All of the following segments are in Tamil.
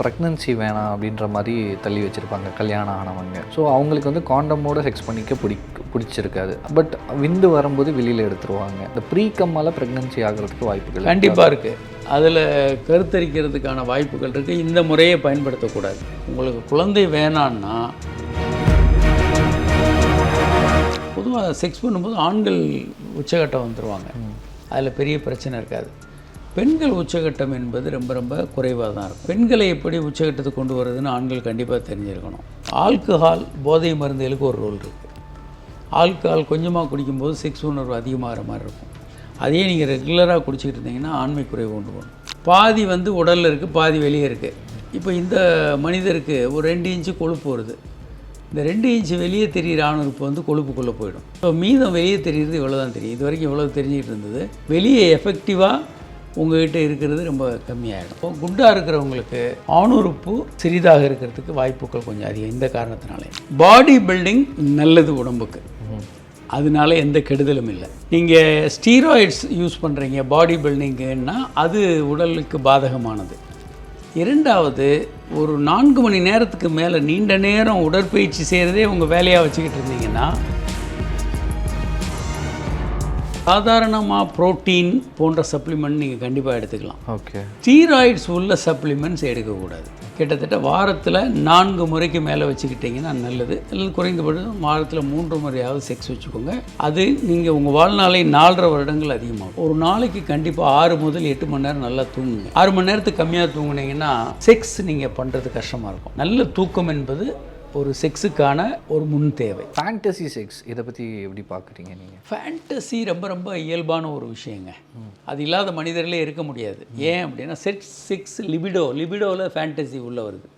ப்ரெக்னன்சி வேணாம் அப்படின்ற மாதிரி தள்ளி வச்சுருப்பாங்க கல்யாணம் ஆனவங்க. ஸோ அவங்களுக்கு வந்து காண்டமோட செக்ஸ் பண்ணிக்க பிடி பிடிச்சிருக்காது. பட் விந்து வரும்போது வெளியில் எடுத்துருவாங்க. இந்த ப்ரீ கம்மால் ப்ரெக்னன்சி ஆகிறதுக்கு வாய்ப்புகள் கண்டிப்பாக இருக்குது அதில் கருத்தரிக்கிறதுக்கான வாய்ப்புகள் இருக்குது இந்த முறையை பயன்படுத்தக்கூடாது. உங்களுக்கு குழந்தை வேணான்னா பொதுவாக செக்ஸ் பண்ணும்போது ஆண்கள் உச்சகட்டம் வந்துடுவாங்க அதில் பெரிய பிரச்சனை இருக்காது. பெண்கள் உச்சகட்டம் என்பது ரொம்ப ரொம்ப குறைவாக தான் இருக்கும் பெண்களை எப்படி உச்சகட்டத்துக்கு கொண்டு வர்றதுன்னு ஆண்கள் கண்டிப்பாக தெரிஞ்சிருக்கணும். ஆல்கஹால் போதை மருந்துகளுக்கு ஒரு ரோல் இருக்குது ஆல்கஹால் கொஞ்சமாக குடிக்கும்போது செக்ஸ் உணர்வு அதிகமாகிற மாதிரி இருக்கும். அதையே நீங்கள் ரெகுலராக குடிச்சிக்கிட்டு இருந்தீங்கன்னா ஆண்மை குறைவு கொண்டு போகணும். பாதி வந்து உடலில் இருக்குது பாதி வெளியே இருக்குது இப்போ இந்த மனிதருக்கு ஒரு ரெண்டு இன்ச்சு கொழுப்பு வருது. இந்த ரெண்டு இன்ச்சு வெளியே தெரிகிற ஆணுறுப்பு வந்து கொழுப்புக்குள்ளே போயிடும். இப்போ மீதம் வெளியே தெரியுறது இவ்வளோ தான் தெரியும். இது வரைக்கும் இவ்வளோ தெரிஞ்சுக்கிட்டு இருந்தது. வெளியே எஃபெக்டிவாக உங்ககிட்ட இருக்கிறது ரொம்ப கம்மியாகிடும் இப்போ குண்டாக இருக்கிறவங்களுக்கு ஆணுறுப்பு சிறிதாக இருக்கிறதுக்கு வாய்ப்புகள் கொஞ்சம் அதிகம் இந்த காரணத்தினாலே. பாடி பில்டிங் நல்லது உடம்புக்கு. அதனால எந்த கெடுதலும் இல்லை. நீங்கள் ஸ்டீராய்ட்ஸ் யூஸ் பண்ணுறீங்க பாடி பில்டிங்குன்னா அது உடலுக்கு பாதகமானது. இரண்டாவது ஒரு நான்கு மணி நேரத்துக்கு மேலே நீண்ட நேரம் உடற்பயிற்சி செய்கிறதே உங்கள் வேலையாக வச்சுக்கிட்டு இருந்தீங்கன்னா சாதாரணமாக புரோட்டீன் போன்ற சப்ளிமெண்ட் நீங்கள் கண்டிப்பாக எடுத்துக்கலாம். ஓகே ஸ்டீராய்ட்ஸ் உள்ள சப்ளிமெண்ட்ஸ் எடுக்கக்கூடாது. கிட்டத்தட்ட வாரத்தில் நான்கு முறைக்கு மேலே வச்சுக்கிட்டிங்கன்னா நல்லது. இல்லை குறைந்தபட்சம் வாரத்தில் மூன்று முறையாவது செக்ஸ் வச்சுக்கோங்க. அது நீங்கள் உங்கள் வாழ்நாளை நாலரை வருடங்கள் அதிகமாகும். ஒரு நாளைக்கு கண்டிப்பாக ஆறு முதல் எட்டு மணி நேரம் நல்லா தூங்குங்க. ஆறு மணி நேரத்துக்கு கம்மியாக தூங்குனீங்கன்னா செக்ஸ் நீங்கள் பண்ணுறது கஷ்டமாக இருக்கும். நல்ல தூக்கம் என்பது ஒரு செக்ஸுக்கான ஒரு முன் தேவை. ஃபேண்டசி செக்ஸ் இதை பற்றி எப்படி பார்க்குறீங்க நீங்கள் ஃபேண்டசி ரொம்ப ரொம்ப இயல்பான ஒரு விஷயங்க. அது இல்லாத மனிதர்களே இருக்க முடியாது. ஏன் அப்படின்னா செக்ஸ் சிக்ஸ் லிபிடோ லிபிடோவில் ஃபேண்டசி உள்ளே வருது.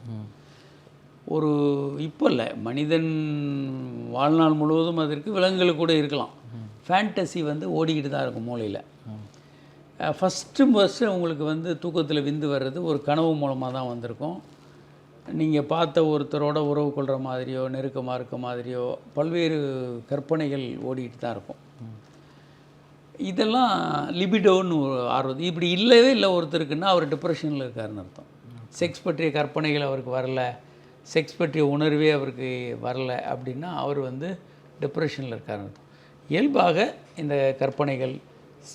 ஒரு இப்போ இல்லை மனிதன் வாழ்நாள் முழுவதும் அது இருக்குது விலங்குகள் கூட இருக்கலாம். ஃபேண்டசி வந்து ஓடிக்கிட்டு தான் இருக்கும் மூளையில் ஃபஸ்ட்டு ஃபஸ்ட்டு உங்களுக்கு வந்து தூக்கத்தில் விந்து வர்றது ஒரு கனவு மூலமாக தான் வந்திருக்கும். நீங்கள் பார்த்த ஒருத்தரோட உறவு கொள்கிற மாதிரியோ நெருக்கமாக இருக்க மாதிரியோ பல்வேறு கற்பனைகள் ஓடிட்டு தான் இருக்கும். இதெல்லாம் லிபிடோன்னு ஒரு ஆர்வம். இப்படி இல்லவே இல்லை ஒருத்தருக்குன்னா அவர் டிப்ரெஷனில் இருக்காருன்னு அர்த்தம். செக்ஸ் பற்றிய கற்பனைகள் அவருக்கு வரல. செக்ஸ் பற்றிய உணர்வே அவருக்கு வரல அப்படின்னா அவர் வந்து டிப்ரெஷனில் இருக்காருன்னு அர்த்தம். இயல்பாக இந்த கற்பனைகள்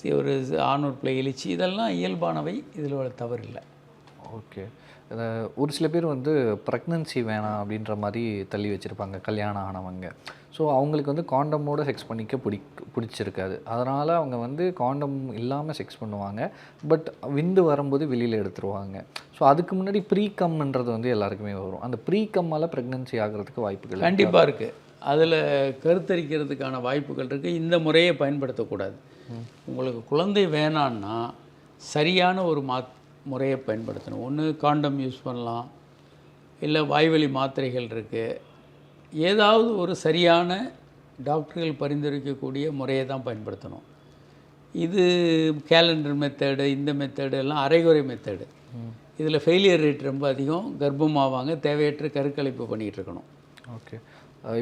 சி- ஒரு ஆணூர் எழுச்சி இதெல்லாம் இயல்பானவை. இதில் தவறில்லை. ஓகே. ஒரு சில பேர் வந்து ப்ரெக்னன்சி வேணாம் அப்படின்ற மாதிரி தள்ளி வச்சுருப்பாங்க கல்யாணம் ஆனவங்க. ஸோ அவங்களுக்கு வந்து காண்டமோட செக்ஸ் பண்ணிக்க பிடி பிடிச்சிருக்காது. அதனால் அவங்க வந்து காண்டம் இல்லாமல் செக்ஸ் பண்ணுவாங்க. பட் விந்து வரும்போது வெளியில் எடுத்துருவாங்க. ஸோ அதுக்கு முன்னாடி ப்ரீ கம்ன்றது வந்து எல்லாருக்குமே வரும். அந்த ப்ரீ கம்மால் ப்ரெக்னன்சி ஆகிறதுக்கு வாய்ப்புகள் கண்டிப்பாக இருக்குது அதில் கருத்தரிக்கிறதுக்கான வாய்ப்புகள் இருக்குது இந்த முறையை பயன்படுத்தக்கூடாது. உங்களுக்கு குழந்தை வேணான்னா சரியான ஒரு மா முறையை பயன்படுத்தணும். ஒன்று காண்டம் யூஸ் பண்ணலாம். இல்லை வாய்வழி மாத்திரைகள் இருக்குது ஏதாவது ஒரு சரியான டாக்டர்கள் பரிந்துரைக்கக்கூடிய முறையை தான் பயன்படுத்தணும். இது கேலண்டர் மெத்தடு இந்த மெத்தடு எல்லாம் அரைகுறை மெத்தடு இதில் ஃபெயிலியர் ரேட் ரொம்ப அதிகம். கர்ப்பமாவாங்க தேவையற்ற கருக்கலைப்பு பண்ணிகிட்டு இருக்கணும். ஓகே.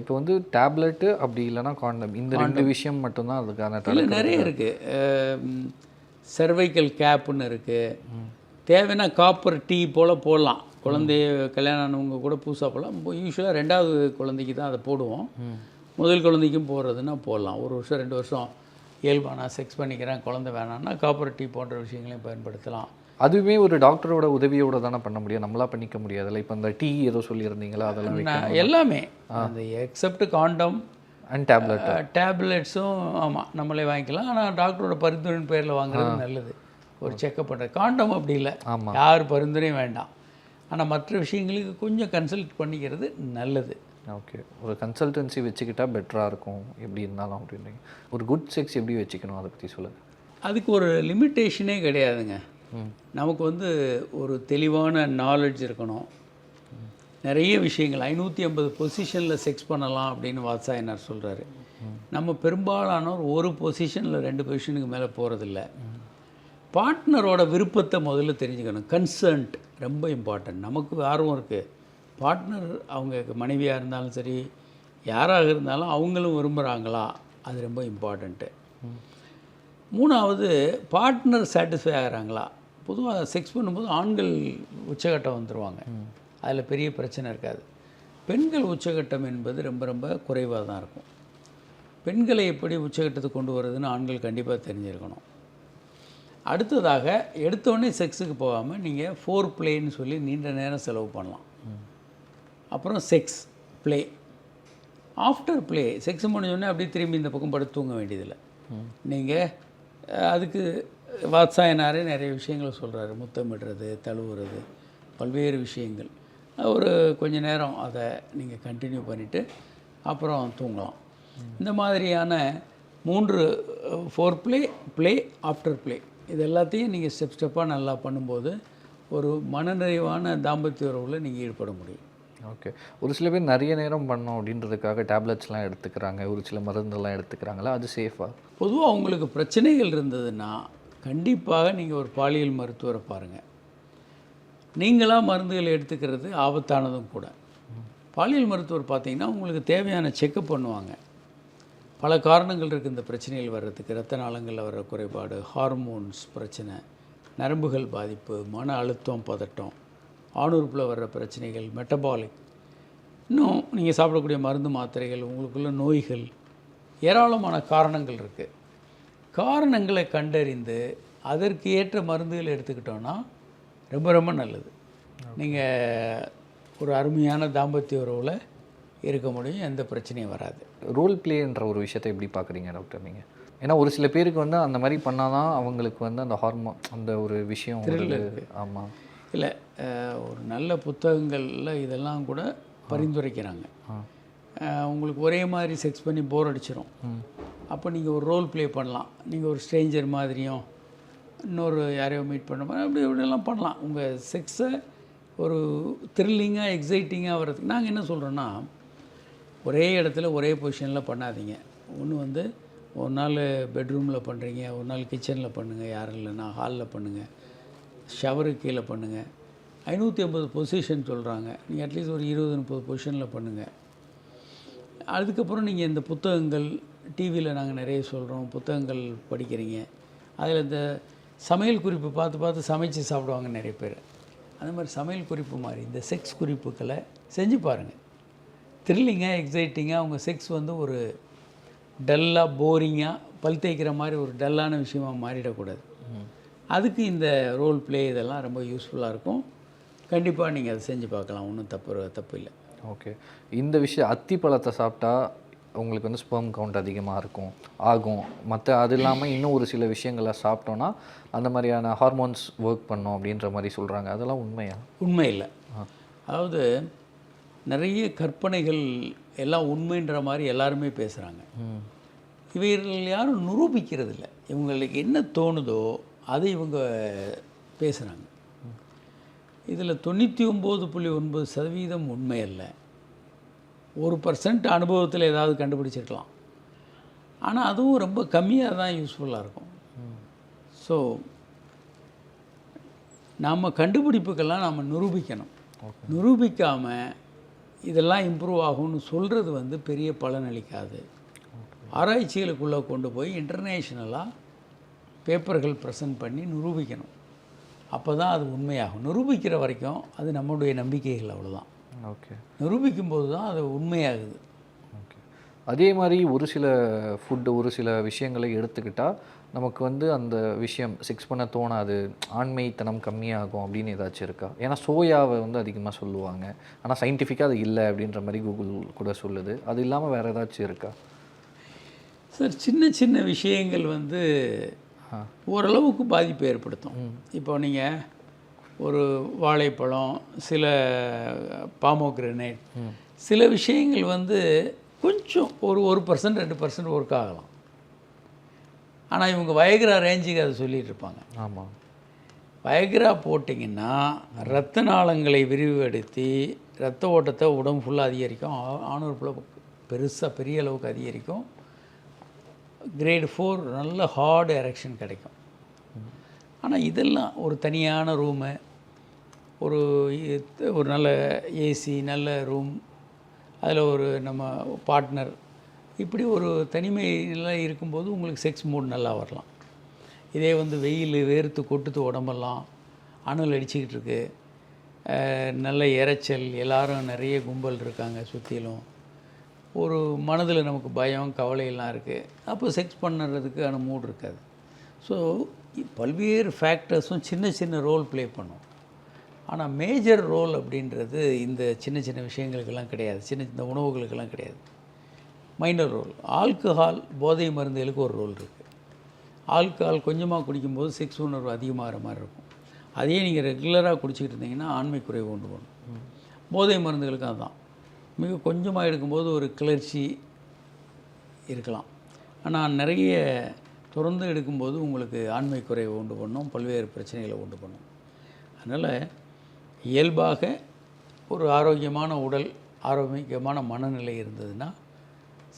இப்போ வந்து டேப்லெட்டு அப்படி இல்லைன்னா காண்டம் இந்த ரெண்டு விஷயம் மட்டும்தான் அதுக்கான நிறைய இருக்குது சர்வைக்கல் கேப்புன்னு இருக்குது தேவைன்னா காப்பர் டீ போல் போடலாம். குழந்தைய கல்யாணம் ஆனவங்க கூட புதுசாக போடலாம். யூஸ்வலாக ரெண்டாவது குழந்தைக்கு தான் அதை போடுவோம். முதல் குழந்தைக்கும் போடுறதுன்னா போடலாம். ஒரு வருஷம் ரெண்டு வருஷம் இயல்பா நான் செக்ஸ் பண்ணிக்கிறேன் குழந்தை வேணாம்னா காப்பர் டீ போன்ற விஷயங்களையும் பயன்படுத்தலாம். அதுவுமே ஒரு டாக்டரோட உதவியோட தானே பண்ண முடியும். நம்மளா பண்ணிக்க முடியாதுல்ல. இப்போ இந்த டீ ஏதோ சொல்லியிருந்தீங்களா? அதெல்லாம் எல்லாமே. அந்த எக்ஸப்ட் காண்டம் அண்ட் டேப்லெட் டேப்லெட்ஸும் ஆமாம் நம்மளே வாங்கிக்கலாம். ஆனால் டாக்டரோட பரிந்துரையின் பேரில் வாங்குறது நல்லது. ஒரு செக்கப் பண்ணுறது காண்டம் அப்படி இல்லை. யார் பரிந்துரையும் வேண்டாம். ஆனால் மற்ற விஷயங்களுக்கு கொஞ்சம் கன்சல்ட் பண்ணிக்கிறது நல்லது. ஓகே. ஒரு கன்சல்டன்சி வச்சுக்கிட்டா பெட்டராக இருக்கும். எப்படி இருந்தாலும் அப்படின்றீங்க. ஒரு குட் செக்ஸ் எப்படி வச்சுக்கணும்? அதை பற்றி சொல்லுங்கள் அதுக்கு ஒரு லிமிட்டேஷனே கிடையாதுங்க. நமக்கு வந்து ஒரு தெளிவான நாலேஜ் இருக்கணும். நிறைய விஷயங்கள். ஐநூற்றி ஐம்பது பொசிஷனில் செக்ஸ் பண்ணலாம் அப்படின்னு வாத்சாயனார் சொல்கிறாரு நம்ம பெரும்பாலானோர் ஒரு பொசிஷனில் ரெண்டு பொசிஷனுக்கு மேலே போகிறதில்ல பார்ட்னரோட விருப்பத்தை முதல்ல தெரிஞ்சுக்கணும். கன்சர்ன்ட் ரொம்ப இம்பார்ட்டன்ட் நமக்கு ஆர்வம் இருக்குது பார்ட்னர் அவங்க மனைவியாக இருந்தாலும் சரி யாராக இருந்தாலும் அவங்களும் விரும்புகிறாங்களா அது ரொம்ப இம்பார்ட்டண்ட்டு மூணாவது பார்ட்னர் சாட்டிஸ்ஃபை ஆகுறாங்களா? பொதுவாக செக்ஸ் பண்ணும்போது ஆண்கள் உச்சகட்டம் வந்துடுவாங்க அதில் பெரிய பிரச்சனை இருக்காது. பெண்கள் உச்சகட்டம் என்பது ரொம்ப ரொம்ப குறைவாக தான் இருக்கும். பெண்களை எப்படி உச்சகட்டத்துக்கு கொண்டு வர்றதுன்னு ஆண்கள் கண்டிப்பாக தெரிஞ்சிருக்கணும். அடுத்ததாக எடுத்தோடனே செக்ஸுக்கு போகாமல் நீங்கள் ஃபோர் பிளேன்னு சொல்லி நீண்ட நேரம் செலவு பண்ணலாம். அப்புறம் sex play afterplay sex முடிஞ்சோடனே அப்படியே திரும்பி இந்த பக்கம் படுத்து தூங்க வேண்டியதில்லை. நீங்கள் அதுக்கு வாத்சாயனாரே நிறைய விஷயங்களை சொல்கிறாரு முத்தமிடுறது தழுவுறது பல்வேறு விஷயங்கள். ஒரு கொஞ்ச நேரம் அதை நீங்கள் கண்டினியூ பண்ணிவிட்டு அப்புறம் தூங்கலாம். இந்த மாதிரியான மூன்று foreplay play afterplay இது எல்லாத்தையும் நீங்கள் ஸ்டெப் ஸ்டெப்பாக நல்லா பண்ணும்போது ஒரு மனநிறைவான தாம்பத்திய உறவில் நீங்கள் ஈடுபட முடியும். ஓகே. ஒரு சில பேர் நிறைய நேரம் பண்ணோம் அப்படின்றதுக்காக டேப்லெட்ஸ்லாம் எடுத்துக்கிறாங்க ஒரு சில மருந்தெல்லாம் எடுத்துக்கிறாங்களா? அது சேஃபாக பொதுவாக உங்களுக்கு பிரச்சனைகள் இருந்ததுன்னா கண்டிப்பாக நீங்கள் ஒரு பாலியல் மருத்துவரை பாருங்கள் நீங்களாக மருந்துகள் எடுத்துக்கிறது ஆபத்தானதும் கூட. பாலியல் மருத்துவர் பார்த்தீங்கன்னா உங்களுக்கு தேவையான செக்கப் பண்ணுவாங்க. பல காரணங்கள் இருக்குது இந்த பிரச்சனைகள் வர்றதுக்கு. ரத்த நாளங்களில் வர்ற குறைபாடு ஹார்மோன்ஸ் பிரச்சனை நரம்புகள் பாதிப்பு மன அழுத்தம் பதட்டம் ஆணுறுப்பில் வர்ற பிரச்சனைகள் மெட்டபாலிக் இன்னும் நீங்கள் சாப்பிடக்கூடிய மருந்து மாத்திரைகள் உங்களுக்குள்ள நோய்கள் ஏராளமான காரணங்கள் இருக்குது காரணங்களை கண்டறிந்து அதற்கு ஏற்ற மருந்துகள் எடுத்துக்கிட்டோன்னா ரொம்ப ரொம்ப நல்லது. நீங்கள் ஒரு அருமையான தாம்பத்திய உறவில் இருக்க முடியும் எந்த பிரச்சனையும் வராது. ரோல் பிளேன்ற ஒரு விஷயத்தை எப்படி பார்க்குறீங்க டாக்டர் நீங்கள் ஏன்னா ஒரு சில பேருக்கு வந்து அந்த மாதிரி பண்ணாதான் அவங்களுக்கு வந்து அந்த ஹார்மோன் அந்த ஒரு விஷயம் ஆமாம் இல்லை ஒரு நல்ல புத்தகங்களில் இதெல்லாம் கூட பரிந்துரைக்கிறாங்க. உங்களுக்கு ஒரே மாதிரி செக்ஸ் பண்ணி போர் அடிச்சிரும். அப்போ நீங்கள் ஒரு ரோல் ப்ளே பண்ணலாம். நீங்கள் ஒரு ஸ்ட்ரேஞ்சர் மாதிரியும் இன்னொரு யாரையோ மீட் பண்ண மாதிரி அப்படி இப்படியெல்லாம் பண்ணலாம். உங்கள் செக்ஸை ஒரு த்ரில்லிங்காக எக்ஸைட்டிங்காக வர்றதுக்கு நாங்கள் என்ன சொல்கிறோன்னா ஒரே இடத்துல ஒரே பொசிஷனில் பண்ணாதீங்க. ஒன்று வந்து ஒரு நாள் பெட்ரூமில் பண்ணுறீங்க ஒரு நாள் கிச்சனில் பண்ணுங்கள் யாரும் இல்லைன்னா ஹாலில் பண்ணுங்கள் ஷவருக்கு கீழே பண்ணுங்கள் ஐநூற்றி ஐம்பது பொசிஷன் சொல்கிறாங்க நீங்கள் அட்லீஸ்ட் ஒரு இருபது முப்பது பொசிஷனில் பண்ணுங்கள் அதுக்கப்புறம் நீங்கள் இந்த புத்தகங்கள் டிவியில் நாங்கள் நிறைய சொல்கிறோம் புத்தகங்கள் படிக்கிறீங்க. அதில் இந்த சமையல் குறிப்பு பார்த்து பார்த்து சமைச்சு சாப்பிடுவாங்க நிறைய பேர். அந்த மாதிரி சமையல் குறிப்பு மாதிரி இந்த செக்ஸ் குறிப்புகளை செஞ்சு பாருங்கள் த்ரில்லிங்காக எக்ஸைட்டிங்காக உங்கள் செக்ஸ் வந்து ஒரு டல்லாக போரிங்காக பல் தேய்க்கிற மாதிரி ஒரு டல்லான விஷயமா மாறிடக்கூடாது. அதுக்கு இந்த ரோல் ப்ளே இதெல்லாம் ரொம்ப யூஸ்ஃபுல்லாக இருக்கும். கண்டிப்பாக நீங்கள் அதை செஞ்சு பார்க்கலாம். ஒன்றும் தப்பு தப்பு இல்லை. ஓகே. இந்த விஷயம் அத்தி பழத்தை சாப்பிட்டா உங்களுக்கு வந்து ஸ்பெர்ம் கவுண்ட் அதிகமாக இருக்கும் ஆகும். மற்ற அது இல்லாமல் இன்னும் ஒரு சில விஷயங்களை சாப்பிட்டோன்னா அந்த மாதிரியான ஹார்மோன்ஸ் ஒர்க் பண்ணும் அப்படின்ற மாதிரி சொல்கிறாங்க அதெல்லாம் உண்மையா? உண்மை இல்லை. அதாவது நிறைய கற்பனைகள் எல்லாம் உண்மைன்ற மாதிரி எல்லாருமே பேசுகிறாங்க இவர்கள் யாரும் நிரூபிக்கிறது இல்லை இவங்களுக்கு என்ன தோணுதோ அதை இவங்க பேசுகிறாங்க இதில் தொண்ணூற்றி ஒம்பது புள்ளி ஒன்பது சதவீதம் உண்மை அல்ல ஒரு பர்சன்ட் அனுபவத்தில் ஏதாவது கண்டுபிடிச்சிருக்கலாம். ஆனால் அதுவும் ரொம்ப கம்மியாக தான் யூஸ்ஃபுல்லாக இருக்கும். ஸோ நம்ம கண்டுபிடிப்புக்கெல்லாம் நாம் நிரூபிக்கணும். நிரூபிக்காமல் இதெல்லாம் இம்ப்ரூவ் ஆகும்னு சொல்கிறது வந்து பெரிய பலனளிக்காது ஆராய்ச்சிகளுக்குள்ளே கொண்டு போய் இன்டர்நேஷ்னலாக பேப்பர்கள் ப்ரெசன்ட் பண்ணி நிரூபிக்கணும். அப்போ தான் அது உண்மையாகும். நிரூபிக்கிற வரைக்கும் அது நம்முடைய நம்பிக்கைகள் அவ்வளோதான் ஓகே. நிரூபிக்கும் போது தான் அது உண்மையாகுது. ஓகே. அதே மாதிரி ஒரு சில ஃபுட்டு ஒரு சில விஷயங்களை எடுத்துக்கிட்டால் நமக்கு வந்து அந்த விஷயம் செக்ஸ் பண்ண தோணாது ஆண்மைத்தனம் கம்மியாகும் அப்படின்னு ஏதாச்சும் இருக்கா? ஏன்னா சோயாவை வந்து அதிகமாக சொல்லுவாங்க. ஆனால் சயின்டிஃபிக்காக அது இல்லை அப்படின்ற மாதிரி கூகுள் கூட சொல்லுது. அது இல்லாமல் வேறு ஏதாச்சும் இருக்கா? சார் சின்ன சின்ன விஷயங்கள் வந்து ஓரளவுக்கு பாதிப்பை ஏற்படுத்தும். இப்போ நீங்கள் ஒரு வாழைப்பழம் சில பாமோக்ரனேட் சில விஷயங்கள் வந்து கொஞ்சம் ஒரு ஒரு பர்சன்ட் ரெண்டு பர்சன்ட் ஒர்க் ஆகலாம். ஆனால் இவங்க வயகிரா ரேஞ்சுக்கு அதை சொல்லிட்டு இருப்பாங்க. ஆமாம் வயகிரா போட்டிங்கன்னா இரத்த நாளங்களை விரிவுபடுத்தி இரத்த ஓட்டத்தை உடம்பு ஃபுல்லாக அதிகரிக்கும். ஆணுறுப்புல பெருசாக பெரிய அளவுக்கு அதிகரிக்கும். கிரேட் ஃபோர் நல்ல ஹார்டு எரெக்ஷன் கிடைக்கும். ஆனால் இதெல்லாம் ஒரு தனியான ரூமு ஒரு ஒரு நல்ல ஏசி நல்ல ரூம் அதில் ஒரு நம்ம பார்ட்னர் இப்படி ஒரு தனிமையில் இருக்கும்போது உங்களுக்கு செக்ஸ் மூட் நல்லா வரலாம். இதே வந்து வெயில் வேர்த்து கொட்டுத்து உடம்பெல்லாம் அணுல் அடிச்சுக்கிட்டு இருக்கு. நல்ல இரைச்சல் எல்லாரும் நிறைய கும்பல் இருக்காங்க சுற்றிலும் ஒரு மனதில் நமக்கு பயம் கவலையெல்லாம் இருக்குது அப்போ செக்ஸ் பண்ணுறதுக்கான மூட் இருக்காது. ஸோ பல்வேறு ஃபேக்டர்ஸும் சின்ன சின்ன ரோல் ப்ளே பண்ணும். ஆனால் மேஜர் ரோல் அப்படின்றது இந்த சின்ன சின்ன விஷயங்களுக்கெல்லாம் கிடையாது. சின்ன சின்ன உணவுகளுக்கெல்லாம் கிடையாது. மைனர் ரோல் ஆல்கஹால் போதை மருந்துகளுக்கு ஒரு ரோல் இருக்குது ஆல்கஹால் கொஞ்சமாக குடிக்கும்போது செக்ஸ் உணர்வு அதிகமாகிற மாதிரி இருக்கும் அதையே நீங்கள் ரெகுலராக குடிச்சிக்கிட்டு இருந்தீங்கன்னா ஆண்மை குறைவு உண்டு போகணும் போதை மருந்துகளுக்கு அதுதான் மிக கொஞ்சமாக எடுக்கும்போது ஒரு கிளர்ச்சி இருக்கலாம் ஆனால் நிறைய தொடர்ந்து எடுக்கும்போது உங்களுக்கு ஆண்மை குறைவை உண்டு பண்ணும் பல்வேறு பிரச்சனைகளை உண்டு பண்ணும் அதனால் இயல்பாக ஒரு ஆரோக்கியமான உடல் ஆரோக்கியமான மனநிலை இருந்ததுன்னா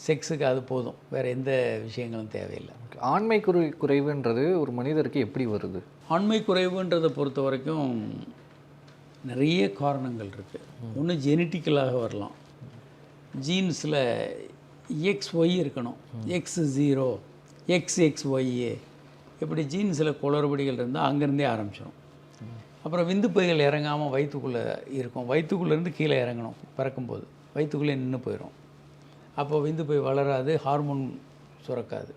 செக்ஸுக்கு அது போதும். வேறு எந்த விஷயங்களும் தேவையில்லை. ஆண்மை குறை குறைவுன்றது ஒரு மனிதருக்கு எப்படி வருது? ஆண்மை குறைவுன்றதை பொறுத்த வரைக்கும் நிறைய காரணங்கள் இருக்குது ஒன்று ஜெனட்டிக்கலாக வரலாம். ஜீன்ஸில் எக்ஸ் ஒய் இருக்கணும். X zero X X Y A இப்படி ஜீன்ஸில் குளறுபடிகள் இருந்தால் அங்கேருந்தே ஆரம்பிச்சிடும் அப்புறம் விந்துப்பைகள் இறங்காமல் வயிற்றுக்குள்ளே இருக்கும். வயிற்றுக்குள்ளேருந்து கீழே இறங்கணும் பிறக்கும்போது. வயிற்றுக்குள்ளே நின்று போயிடும் அப்போ விந்து போய் வளராது ஹார்மோன் சுரக்காது.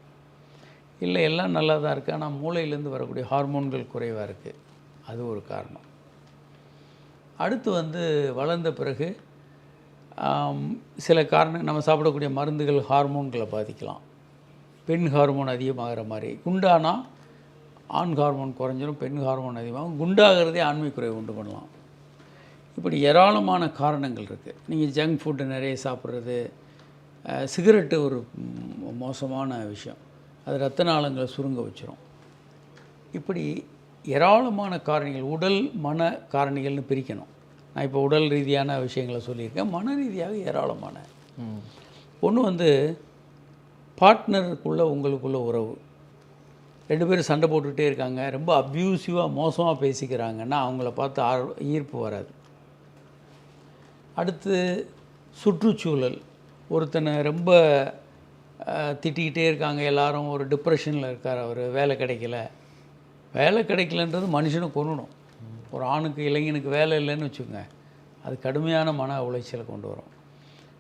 இல்லை எல்லாம் நல்லா தான் இருக்குது ஆனால் மூளையிலேருந்து வரக்கூடிய ஹார்மோன்கள் குறைவாக இருக்குது அது ஒரு காரணம். அடுத்து வந்து வளர்ந்த பிறகு சில காரணம் நம்ம சாப்பிடக்கூடிய மருந்துகள் ஹார்மோன்களை பாதிக்கலாம். பெண் ஹார்மோன் அதிகமாகிற மாதிரி. குண்டானா ஆண் ஹார்மோன் குறைஞ்சிடும் பெண் ஹார்மோன் அதிகமாகும். குண்டாகிறதே ஆண்மை குறைவு உண்டு பண்ணலாம். இப்படி ஏராளமான காரணங்கள் இருக்குது நீங்கள் ஜங்க் ஃபுட்டு நிறைய சாப்பிட்றது சிகரெட்டு ஒரு மோசமான விஷயம். அது ரத்த நாளங்களை சுருங்க வச்சிரும். இப்படி ஏராளமான காரணிகள் உடல் மன காரணிகள்னு பிரிக்கணும். நான் இப்போ உடல் ரீதியான விஷயங்களை சொல்லியிருக்கேன். மன ரீதியாக ஏராளமான. ஒன்று வந்து பார்ட்னருக்குள்ளே உங்களுக்குள்ள உறவு. ரெண்டு பேரும் சண்டை போட்டுக்கிட்டே இருக்காங்க. ரொம்ப அப்யூசிவாக மோசமாக பேசிக்கிறாங்கன்னா அவங்கள பார்த்து ஆர் ஈர்ப்பு வராது. அடுத்து சுற்றுச்சூழல். ஒருத்தனை ரொம்ப திட்டிக்கிட்டே இருக்காங்க எல்லாரும். ஒரு டிப்ரெஷனில் இருக்கார் அவர். வேலை கிடைக்கல. வேலை கிடைக்கலன்றது மனுஷனை கொல்லணும் ஒரு ஆணுக்கு இளைஞனுக்கு வேலை இல்லைன்னு வச்சுக்கோங்க. அது கடுமையான மன உளைச்சலை கொண்டு வரும்.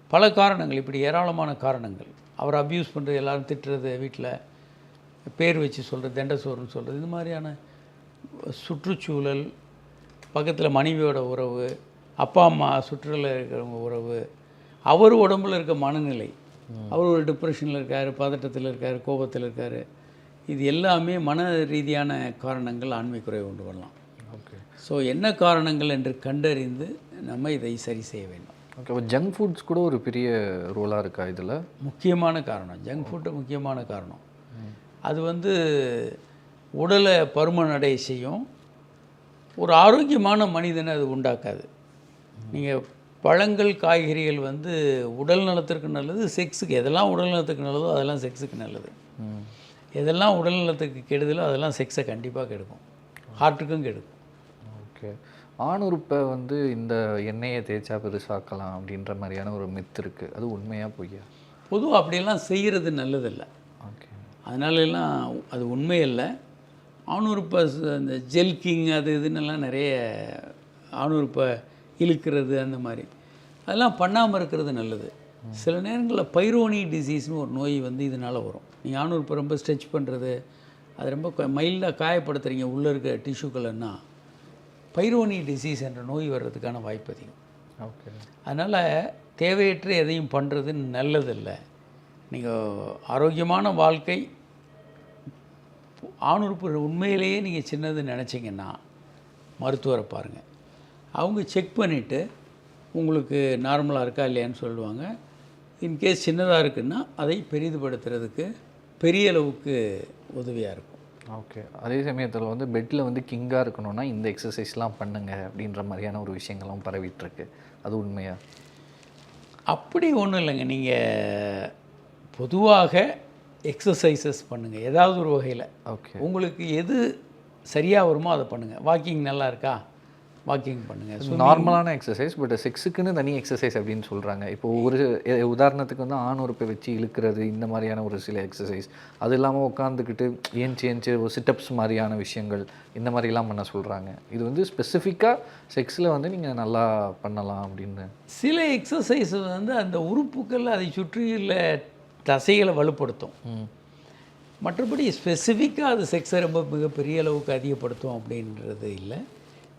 பல காரணங்கள். இப்படி ஏராளமான காரணங்கள். அவர் அப்யூஸ் பண்ணுறது எல்லோரும் திட்டுறது வீட்டில் பேர் வச்சு சொல்கிறது தண்டசோறுன்னு சொல்கிறது இது மாதிரியான சுற்றுச்சூழல் பக்கத்தில் மனைவியோட உறவு அப்பா அம்மா சுற்றுலா இருக்கிறவங்க உறவு அவர் உடம்புல இருக்க மனநிலை. அவர் ஒரு டிப்ரெஷனில் இருக்கார் பதட்டத்தில் இருக்கார் கோபத்தில் இருக்கார். இது எல்லாமே மன ரீதியான காரணங்கள் ஆண்மை குறைவு உண்டு பண்ணலாம் ஓகே ஸோ என்ன காரணங்கள் என்று கண்டறிந்து நம்ம இதை சரி செய்ய வேண்டும். ஓகே அப்போ ஜங்க் ஃபுட்ஸ் கூட ஒரு பெரிய ரோலாக இருக்கா இதில்? முக்கியமான காரணம். ஜங்க் ஃபுட்டு முக்கியமான காரணம். அது வந்து உடலை பருமன் அடைய செய்யும். ஒரு ஆரோக்கியமான மனிதனை அது உண்டாக்காது. நீங்கள் பழங்கள் காய்கறிகள் வந்து உடல் நலத்திற்கு நல்லது செக்ஸுக்கு எதெல்லாம் உடல் நலத்துக்கு நல்லதோ அதெல்லாம் செக்ஸுக்கு நல்லது. எதெல்லாம் உடல் நலத்துக்கு கெடுதலோ அதெல்லாம் செக்ஸை கண்டிப்பாக கெடுக்கும். ஹார்ட்டுக்கும் கெடுக்கும். ஓகே. ஆணுறுப்பை வந்து இந்த எண்ணெயை தேய்ச்சா பெருசாக்கலாம் அப்படின்ற மாதிரியான ஒரு மித் இருக்குது அது உண்மையா பொய்யா? பொதுவாக அப்படியெல்லாம் செய்கிறது நல்லதில்லை. ஓகே. அதனால எல்லாம் அது உண்மை இல்லை ஆணுறுப்பை அந்த ஜெல்கிங் அது இதுன்னெல்லாம் நிறைய ஆணுறுப்பை இழுக்கிறது அந்த மாதிரி. அதெல்லாம் பண்ணாமல் இருக்கிறது நல்லது. சில நேரங்களில் பைரோனி டிசீஸ்னு ஒரு நோய் வந்து இதனால் வரும். நீங்கள் ஆணுறுப்பை ரொம்ப ஸ்ட்ரெச் பண்ணுறது அது ரொம்ப மைல்டாக காயப்படுத்துறீங்க உள்ளே இருக்க டிஷ்யூக்கள்னா பைரோனி டிசீஸ் என்ற நோய் வர்றதுக்கான வாய்ப்பு அதிகம். ஓகே. அதனால் தேவையற்ற எதையும் பண்ணுறது நல்லதில்லை. நீங்கள் ஆரோக்கியமான வாழ்க்கை ஆணுறுப்பு உண்மையிலேயே நீங்கள் சின்னது நினச்சிங்கன்னா மருத்துவரை பாருங்கள் அவங்க செக் பண்ணிவிட்டு உங்களுக்கு நார்மலாக இருக்கா இல்லையான்னு சொல்லுவாங்க. இன்கேஸ் சின்னதாக இருக்குன்னா அதை பெரிதுபடுத்துறதுக்கு பெரிய அளவுக்கு உதவியாக இருக்கும். ஓகே. அதே சமயத்தில் வந்து பெட்டில் வந்து கிங்காக இருக்கணும்னா இந்த எக்ஸசைஸ்லாம் பண்ணுங்க அப்படின்ற மாதிரியான ஒரு விஷயங்களும் பரவிட்டு இருக்கு அது உண்மையா? அப்படி ஒன்றும் இல்லைங்க. நீங்கள் பொதுவாக எக்ஸசைசஸ் பண்ணுங்கள் ஏதாவது ஒரு வகையில். ஓகே. உங்களுக்கு எது சரியாக வருமோ அதை பண்ணுங்கள் வாக்கிங் நல்லா இருக்கா? வாக்கிங் பண்ணுங்கள் நார்மலான எக்ஸசைஸ் பட் செக்ஸுக்குன்னு தனி எக்ஸசைஸ் அப்படின்னு சொல்கிறாங்க இப்போ ஒரு உதாரணத்துக்கு வந்து ஆண் உறுப்பை வச்சு இழுக்கிறது இந்த மாதிரியான ஒரு சில எக்ஸசைஸ் அது இல்லாமல் உட்காந்துக்கிட்டு ஏஞ்சி ஏஞ்சி ஒரு சிட்டப்ஸ் மாதிரியான விஷயங்கள் இந்த மாதிரிலாம் பண்ண சொல்கிறாங்க இது வந்து ஸ்பெசிஃபிக்காக செக்ஸில் வந்து நீங்கள் நல்லா பண்ணலாம் அப்படின்னு. சில எக்ஸசைஸ் வந்து அந்த உறுப்புகள் அதை சுற்றியுள்ள தசைகளை வலுப்படுத்தும். மற்றபடி ஸ்பெசிஃபிக்காக அது செக்ஸை ரொம்ப மிகப்பெரிய அளவுக்கு அதிகப்படுத்தும் அப்படின்றது இல்லை.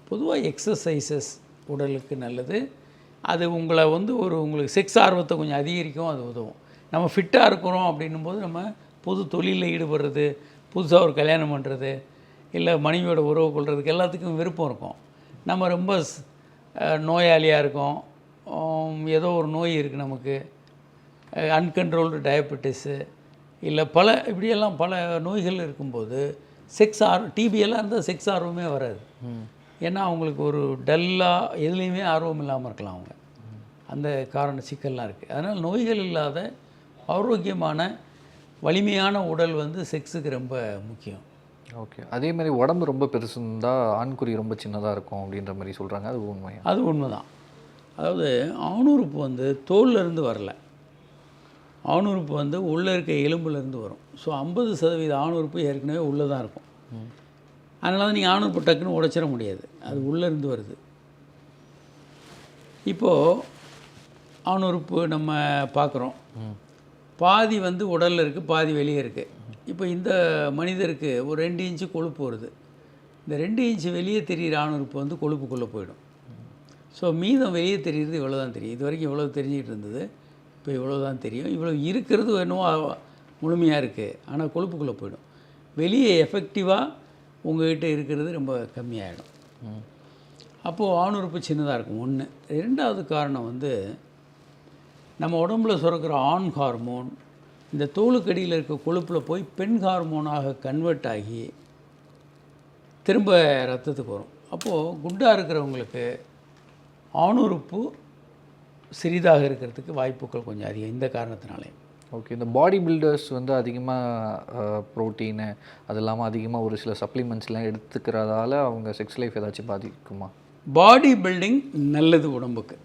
பொதுவாக எக்ஸசைசஸ் உடலுக்கு நல்லது. அது உங்களை வந்து ஒரு உங்களுக்கு செக்ஸ் ஆர்வத்தை கொஞ்சம் அதிகரிக்கும் அது உதவும். நம்ம ஃபிட்டாக இருக்கிறோம் அப்படின்னும் போது நம்ம புது தொழிலில் ஈடுபடுறது புதுசாக ஒரு கல்யாணம் பண்ணுறது இல்லை மனைவியோட உறவு கொள்வதுக்கு எல்லாத்துக்கும் விருப்பம் இருக்கும். நம்ம ரொம்ப ஸ்- நோயாளியாக இருக்கோம். ஏதோ ஒரு நோய் இருக்குது நமக்கு. அன்கண்ட்ரோல்டு டயபெட்டிஸு இல்லை பல இப்படியெல்லாம் பல நோய்கள் இருக்கும்போது செக்ஸ் ஆர்வம் டிபியெல்லாம் இருந்தால் செக்ஸ் ஆர்வமே வராது. ஏன்னா அவங்களுக்கு ஒரு டல்லாக எதுலேயுமே ஆர்வம் இல்லாமல் இருக்கலாம் அவங்க. அந்த காரண சிக்கல்லாம் இருக்குது அதனால் நோய்கள் இல்லாத ஆரோக்கியமான வலிமையான உடல் வந்து செக்ஸுக்கு ரொம்ப முக்கியம். ஓகே. அதே மாதிரி உடம்பு ரொம்ப பெருசு இருந்தால் ஆண்குறி ரொம்ப சின்னதாக இருக்கும் அப்படின்ற மாதிரி சொல்கிறாங்க அது உண்மையா? அது உண்மைதான். அதாவது ஆணுறுப்பு வந்து தோல்ல இருந்து வரல. ஆணுறுப்பு வந்து உள்ளே இருக்க எலும்புலேருந்து வரும். ஸோ ஐம்பது சதவீத ஆணுறுப்பு ஏற்கனவே உள்ளே தான் இருக்கும் அதனால தான் நீங்கள் ஆணுறுப்பு டக்குன்னு உடைச்சிட முடியாது. அது உள்ளே இருந்து வருது. இப்போது ஆணுறுப்பு நம்ம பார்க்குறோம் பாதி வந்து உடலில் இருக்குது பாதி வெளியே இருக்குது இப்போ இந்த மனிதருக்கு ஒரு ரெண்டு இன்ச்சு கொழுப்பு வருது. இந்த ரெண்டு இன்ச்சு வெளியே தெரிகிற ஆணுறுப்பு வந்து கொழுப்புக்குள்ளே போயிடும். ஸோ மீதம் வெளியே தெரிகிறது இவ்வளோ தான் தெரியும். இது வரைக்கும் இவ்வளோ தெரிஞ்சிக்கிட்டு இருந்தது. இப்போ இவ்வளோ தான் தெரியும். இவ்வளோ இருக்கிறது என்னவோ முழுமையாக இருக்குது ஆனால் கொழுப்புக்குள்ளே போயிடும். வெளியே எஃபெக்டிவாக உங்கள்கிட்ட இருக்கிறது ரொம்ப கம்மியாயிடும். அப்போது ஆணுறுப்பு சின்னதாக இருக்கும். ஒன்று ரெண்டாவது காரணம் வந்து நம்ம உடம்புல சுரக்கிற ஆண் ஹார்மோன் இந்த தோலுக்கடியில் இருக்க கொழுப்பில் போய் பெண் ஹார்மோனாக கன்வெர்ட் ஆகி திரும்ப ரத்தத்துக்கு வரும். அப்போது குண்டாக இருக்கிறவங்களுக்கு ஆணுறுப்பு சிறிதாக இருக்கிறதுக்கு வாய்ப்புகள் கொஞ்சம் அதிகம். இந்த காரணத்தினாலே. ஓகே இந்த பாடி பில்டர்ஸ் வந்து அதிகமாக ப்ரோட்டீனு அது இல்லாமல் அதிகமாக ஒரு சில சப்ளிமெண்ட்ஸ்லாம் எடுத்துக்கிறதால அவங்க செக்ஸ் லைஃப் ஏதாச்சும் பாதிக்குமா? பாடி பில்டிங் நல்லது உடம்புக்கு.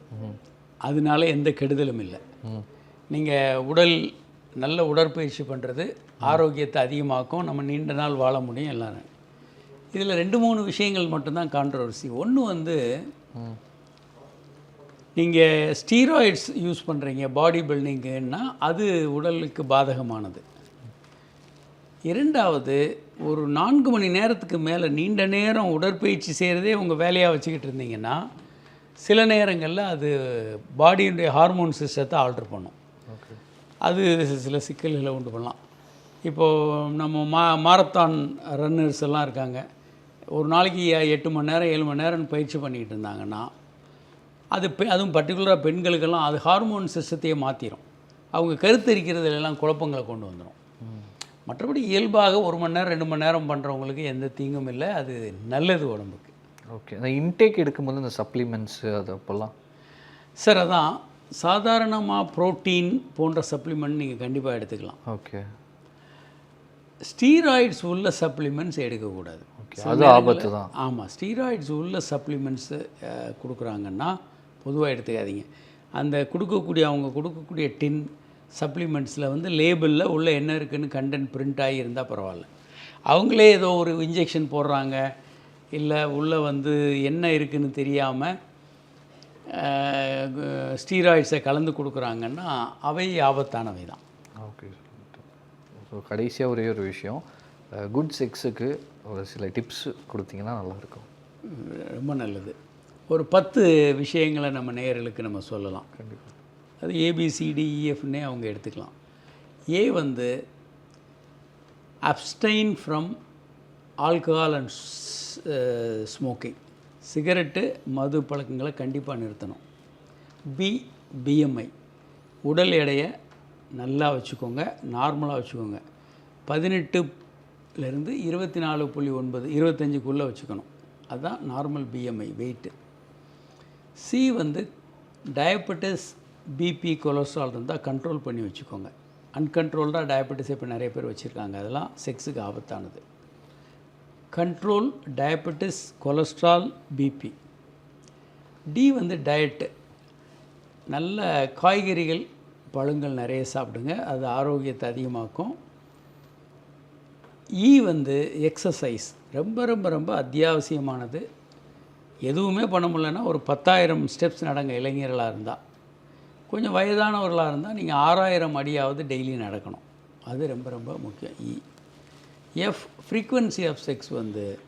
அதனால எந்த கெடுதலும் இல்லை. நீங்கள் உடல் நல்ல உடற்பயிற்சி பண்ணுறது ஆரோக்கியத்தை அதிகமாக்கும் நம்ம நீண்ட நாள் வாழ முடியும் எல்லாரும் இதில் ரெண்டு மூணு விஷயங்கள் மட்டும்தான் கான்ட்ரவர்சி ஒன்று வந்து நீங்கள் ஸ்டீராய்ட்ஸ் யூஸ் பண்ணுறீங்க பாடி பில்டிங்குன்னா அது உடலுக்கு பாதகமானது. இரண்டாவது ஒரு நான்கு மணி நேரத்துக்கு மேலே நீண்ட நேரம் உடற்பயிற்சி செய்கிறதே உங்கள் வேலையாக வச்சுக்கிட்டு இருந்தீங்கன்னா சில நேரங்களில் அது பாடியினுடைய ஹார்மோன் சிஸ்டத்தை ஆல்ட்ரு பண்ணும். அது சில சிக்கல்களை உண்டு பண்ணலாம். இப்போது நம்ம மா மாரத்தான் ரன்னர்ஸ் எல்லாம் இருக்காங்க. ஒரு நாளைக்கு எட்டு மணி நேரம் ஏழு மணி நேரம் பயிற்சி பண்ணிக்கிட்டு இருந்தாங்கன்னா அது பெ அதுவும் பர்டிகுலராக பெண்களுக்கெல்லாம் அது ஹார்மோன் சிஸ்டத்தையே மாற்றிடும் அவங்க கருத்தரிக்கிறதுல எல்லாம் குழப்பங்களை கொண்டு வந்துடும் மற்றபடி இயல்பாக ஒரு மணி நேரம் ரெண்டு மணி நேரம் பண்ணுறவங்களுக்கு எந்த தீங்கும் இல்லை. அது நல்லது உடம்புக்கு. ஓகே. இந்த இன்டேக் எடுக்கும்போது இந்த சப்ளிமெண்ட்ஸு அது அப்போல்லாம்? சார் அதான் சாதாரணமாக புரோட்டீன் போன்ற சப்ளிமெண்ட் நீங்கள் கண்டிப்பாக எடுத்துக்கலாம். ஓகே. ஸ்டீராய்ட்ஸ் உள்ள சப்ளிமெண்ட்ஸ் எடுக்கக்கூடாது. ஓகே. அது ஆபத்து தான் ஆமாம் ஸ்டீராய்ட்ஸ் உள்ள சப்ளிமெண்ட்ஸு கொடுக்குறாங்கன்னா பொதுவாக எடுத்துக்காதீங்க. அந்த கொடுக்கக்கூடிய அவங்க கொடுக்கக்கூடிய டின் சப்ளிமெண்ட்ஸில் வந்து லேபிளில் உள்ள என்ன இருக்குன்னு கண்டென்ட் பிரிண்ட் ஆகி இருந்தால் பரவாயில்ல. அவங்களே ஏதோ ஒரு இன்ஜெக்ஷன் போடுறாங்க. இல்லை உள்ளே வந்து என்ன இருக்குன்னு தெரியாமல் ஸ்டீராய்ட்ஸை கலந்து கொடுக்குறாங்கன்னா அவை ஆபத்தானவை தான். ஓகே ஸோ கடைசியாக ஒரே ஒரு விஷயம். குட் செக்ஸுக்கு ஒரு சில டிப்ஸ் கொடுத்தீங்கன்னா நல்லாயிருக்கும் ரொம்ப நல்லது. ஒரு பத்து விஷயங்களை நம்ம நேயர்களுக்கு நம்ம சொல்லலாம். கண்டிப்பாக அது ஏபிசிடிஇஎஃப்னே அவங்க எடுத்துக்கலாம். ஏ வந்து abstain from alcohol and smoking cigarette மது பழக்கங்களை கண்டிப்பாக நிறுத்தணும். பி பிஎம்ஐ உடல் எடையை நல்லா வச்சுக்கோங்க நார்மலாக வச்சுக்கோங்க. பதினெட்டுலேருந்து இருபத்தி நாலு புள்ளி ஒன்பது இருபத்தஞ்சுக்குள்ளே வச்சுக்கணும். அதுதான் நார்மல் பிஎம்ஐ வெயிட்டு சி வந்து டயபெட்டிஸ் பிபி கொலஸ்ட்ரால் இருந்தால் கண்ட்ரோல் பண்ணி வச்சுக்கோங்க. அன்கண்ட்ரோல்டாக டயபெட்டிஸ் இப்போ நிறைய பேர் வச்சுருக்காங்க. அதெல்லாம் செக்ஸுக்கு ஆபத்தானது. Control diabetes cholesterol BP D வந்து டயட்டு நல்ல காய்கறிகள் பழங்கள் நிறைய சாப்பிடுங்க. அது ஆரோக்கியத்தை அதிகமாக்கும். இ வந்து எக்ஸசைஸ் ரொம்ப ரொம்ப ரொம்ப அத்தியாவசியமானது. எதுவுமே பண்ண முடியலன்னா ஒரு பத்தாயிரம் ஸ்டெப்ஸ் நடங்க இளைஞர்களாக இருந்தால் கொஞ்சம் வயதானவர்களாக இருந்தால் நீங்கள் ஆறாயிரம் அடியாவது டெய்லி நடக்கணும். அது ரொம்ப ரொம்ப முக்கியம். E F frequency of sex வந்து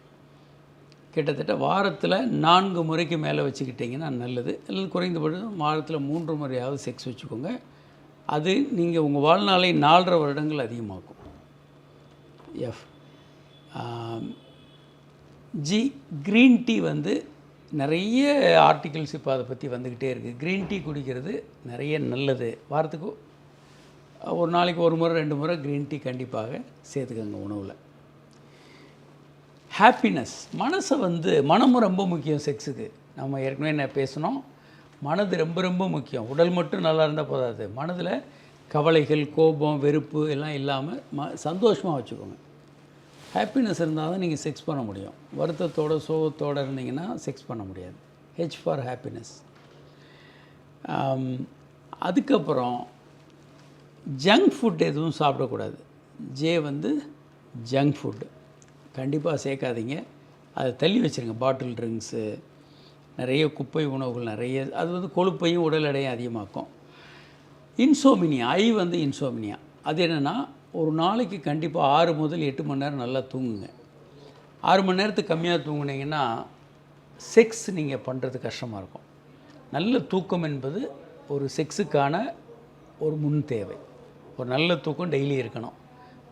கிட்டத்தட்ட வாரத்தில் நான்கு முறைக்கு மேலே வச்சுக்கிட்டிங்கன்னா நல்லது. அல்லது குறைந்தபட்சம் வாரத்தில் மூன்று முறையாவது செக்ஸ் வச்சுக்கோங்க. அது நீங்கள் உங்கள் வாழ்நாளை நாலரை வருடங்கள் அதிகமாக்கும். எஃப் ஜி க்ரீன் டீ வந்து நிறைய ஆர்டிகிள்ஸ் இப்போ அதை பற்றி வந்துக்கிட்டே இருக்குது க்ரீன் டீ குடிக்கிறது நிறைய நல்லது. வாரத்துக்கு ஒரு நாளைக்கு ஒரு முறை ரெண்டு முறை க்ரீன் டீ கண்டிப்பாக சேர்த்துக்கோங்க உணவில். ஹாப்பினஸ் மனசை வந்து மனமும் ரொம்ப முக்கியம் செக்ஸுக்கு நம்ம ஏற்கனவே என்ன பேசணும் மனது ரொம்ப ரொம்ப முக்கியம். உடல் மட்டும் நல்லா இருந்தால் போதாது. மனதில் கவலைகள் கோபம் வெறுப்பு எல்லாம் இல்லாமல் ம சந்தோஷமாக வச்சுக்கோங்க. ஹாப்பினஸ் இருந்தால் தான் நீங்கள் செக்ஸ் பண்ண முடியும். வருத்தத்தோட சோகத்தோடு இருந்தீங்கன்னா செக்ஸ் பண்ண முடியாது. ஹெச் ஃபார் ஹாப்பினஸ் அதுக்கப்புறம் ஜங்க் ஃபுட் எதுவும் சாப்பிடக்கூடாது. ஜே வந்து ஜங்க் ஃபுட்டு கண்டிப்பாக சேர்க்காதீங்க. அதை தள்ளி வச்சுருங்க. பாட்டில் ட்ரிங்க்ஸு நிறைய குப்பை உணவுகள் நிறைய அது வந்து கொழுப்பையும் உடல் எடையும் அதிகமாக்கும். இன்சோமினியா ஐ வந்து இன்சோமினியா அது என்னென்னா ஒரு நாளைக்கு கண்டிப்பாக ஆறு முதல் எட்டு மணி நேரம் நல்லா தூங்குங்க. ஆறு மணி நேரத்துக்கு கம்மியாக தூங்குனீங்கன்னா செக்ஸ் நீங்கள் பண்ணுறது கஷ்டமாக இருக்கும். நல்ல தூக்கம் என்பது ஒரு செக்ஸுக்கான ஒரு முன் தேவை. ஒரு நல்ல தூக்கம் டெய்லி இருக்கணும்.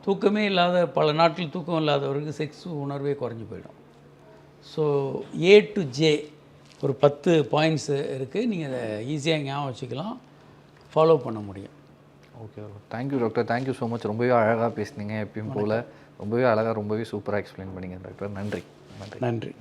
தூக்கமே இல்லாத பல நாட்கள் தூக்கம் இல்லாதவருக்கு செக்ஸ் உணர்வே குறைஞ்சி போயிடும். ஸோ ஏ டு ஜே ஒரு பத்து பாயிண்ட்ஸு இருக்குது நீங்கள் அதை ஈஸியாக ஞாபகம் வச்சுக்கலாம். ஃபாலோ பண்ண முடியும். Okay thank you doctor thank you so much ரொம்பவே அழகாக பேசுனீங்க எப்பயும் போல். ரொம்பவே அழகாக ரொம்பவே சூப்பராக எக்ஸ்பிளைன் பண்ணிங்க டாக்டர் நன்றி. நன்றி. நன்றி.